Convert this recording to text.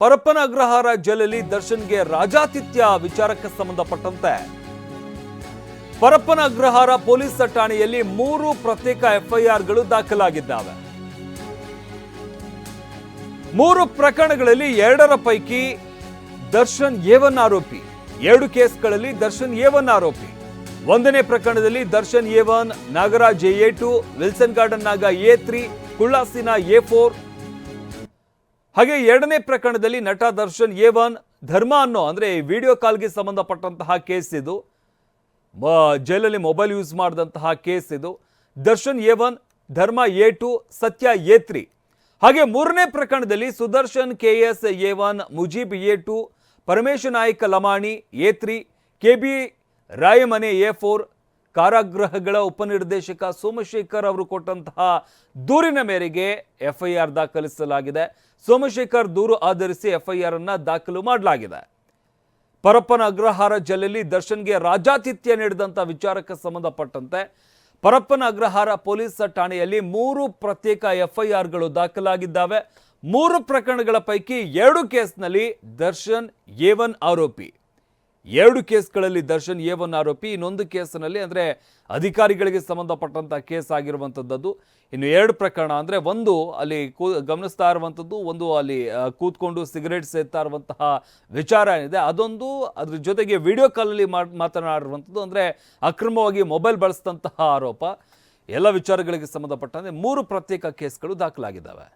ಪರಪ್ಪನ ಅಗ್ರಹಾರ ಜೈಲಲ್ಲಿ ದರ್ಶನ್ಗೆ ರಾಜಾತಿಥ್ಯ ವಿಚಾರಕ್ಕೆ ಸಂಬಂಧಪಟ್ಟಂತೆ. ಪರಪ್ಪನ ಅಗ್ರಹಾರ ಪೊಲೀಸ್ ಠಾಣೆಯಲ್ಲಿ ಮೂರು ಪ್ರತ್ಯೇಕ ಎಫ್ಐಆರ್ಗಳು ದಾಖಲಾಗಿದ್ದಾವೆ. ಮೂರು ಪ್ರಕರಣಗಳಲ್ಲಿ ಎರಡರ ಪೈಕಿ ದರ್ಶನ್ ಏವನ್ ಆರೋಪಿ, ಎರಡು ಕೇಸ್ಗಳಲ್ಲಿ ದರ್ಶನ್ ಏವನ್ ಆರೋಪಿ. ಒಂದನೇ ಪ್ರಕರಣದಲ್ಲಿ Darshan A one Nagaraj A two, Wilson Garden Naga A three, ಕುಳ್ಳಾಸಿನ A four ಹಾಗೆ ಎರಡನೇ ಪ್ರಕರಣದಲ್ಲಿ ನಟ ದರ್ಶನ್ ಒನ್ ಧರ್ಮ ಅನ್ನೋ, ಅಂದ್ರೆ ವಿಡಿಯೋ ಕಾಲ್ಗೆ ಸಂಬಂಧಪಟ್ಟಂತಹ ಕೇಸ್ ಇದು. ಜೈಲಲ್ಲಿ ಮೊಬೈಲ್ ಯೂಸ್ ಮಾಡಿದಂತಹ ಕೇಸ್ ಇದು. Darshan A Dharma A two Satya A three ಹಾಗೆ ಮೂರನೇ ಪ್ರಕರಣದಲ್ಲಿ Sudarshan K S A Mujeeb A two Parameshwa Naik Lamani A three K B Rayamane A four ಕಾರಾಗೃಹಗಳ ಉಪನಿರ್ದೇಶಕ ಸೋಮಶೇಖರ್ ಅವರು ಕೊಟ್ಟಂತಹ ದೂರಿನ ಮೇರೆಗೆ ಎಫ್ಐಆರ್ ದಾಖಲಿಸಲಾಗಿದೆ. ಸೋಮಶೇಖರ್ ದೂರು ಆಧರಿಸಿ ಎಫ್ಐಆರ್ ಅನ್ನು ದಾಖಲು ಮಾಡಲಾಗಿದೆ. ಪರಪ್ಪನ ಅಗ್ರಹಾರ ಜಲ್ಲೆಯಲ್ಲಿ ದರ್ಶನ್ಗೆ ರಾಜಾತಿಥ್ಯ ನೀಡಿದಂಥ ವಿಚಾರಕ್ಕೆ ಸಂಬಂಧಪಟ್ಟಂತೆ ಪರಪ್ಪನ ಅಗ್ರಹಾರ ಪೊಲೀಸ್ ಠಾಣೆಯಲ್ಲಿ ಮೂರು ಪ್ರತ್ಯೇಕ ಎಫ್ಐಆರ್ಗಳು ದಾಖಲಾಗಿದ್ದಾವೆ. ಮೂರು ಪ್ರಕರಣಗಳ ಪೈಕಿ ಎರಡು ಕೇಸ್ನಲ್ಲಿ ದರ್ಶನ್ ಒನ್ ಆರೋಪಿ. ಎರಡು ಕೇಸ್ಗಳಲ್ಲಿ ದರ್ಶನ್ ಎ ಒನ್ ಆರೋಪಿ, ಇನ್ನೊಂದು ಕೇಸಿನಲ್ಲಿ ಅಂದರೆ ಅಧಿಕಾರಿಗಳಿಗೆ ಸಂಬಂಧಪಟ್ಟಂಥ ಕೇಸ್ ಆಗಿರುವಂಥದ್ದು ಇನ್ನು ಎರಡು ಪ್ರಕರಣ ಅಂದರೆ ಒಂದು ಅಲ್ಲಿ ಕೂ, ಗಮನಿಸ್ತಾ ಇರುವಂಥದ್ದು ಒಂದು ಅಲ್ಲಿ ಕೂತ್ಕೊಂಡು ಸಿಗರೇಟ್ ಸೇರ್ತಾ ಇರುವಂತಹ ವಿಚಾರ ಏನಿದೆ, ಅದೊಂದು ಅದ್ರ ಜೊತೆಗೆ ವಿಡಿಯೋ ಕಾಲಲ್ಲಿ ಮಾತನಾಡಿರುವಂಥದ್ದು ಅಂದರೆ ಅಕ್ರಮವಾಗಿ ಮೊಬೈಲ್ ಬಳಸಿದಂತಹ ಆರೋಪ. ಎಲ್ಲ ವಿಚಾರಗಳಿಗೆ ಸಂಬಂಧಪಟ್ಟಂತೆ ಮೂರು ಪ್ರತ್ಯೇಕ ಕೇಸ್ಗಳು ದಾಖಲಾಗಿದ್ದಾವೆ.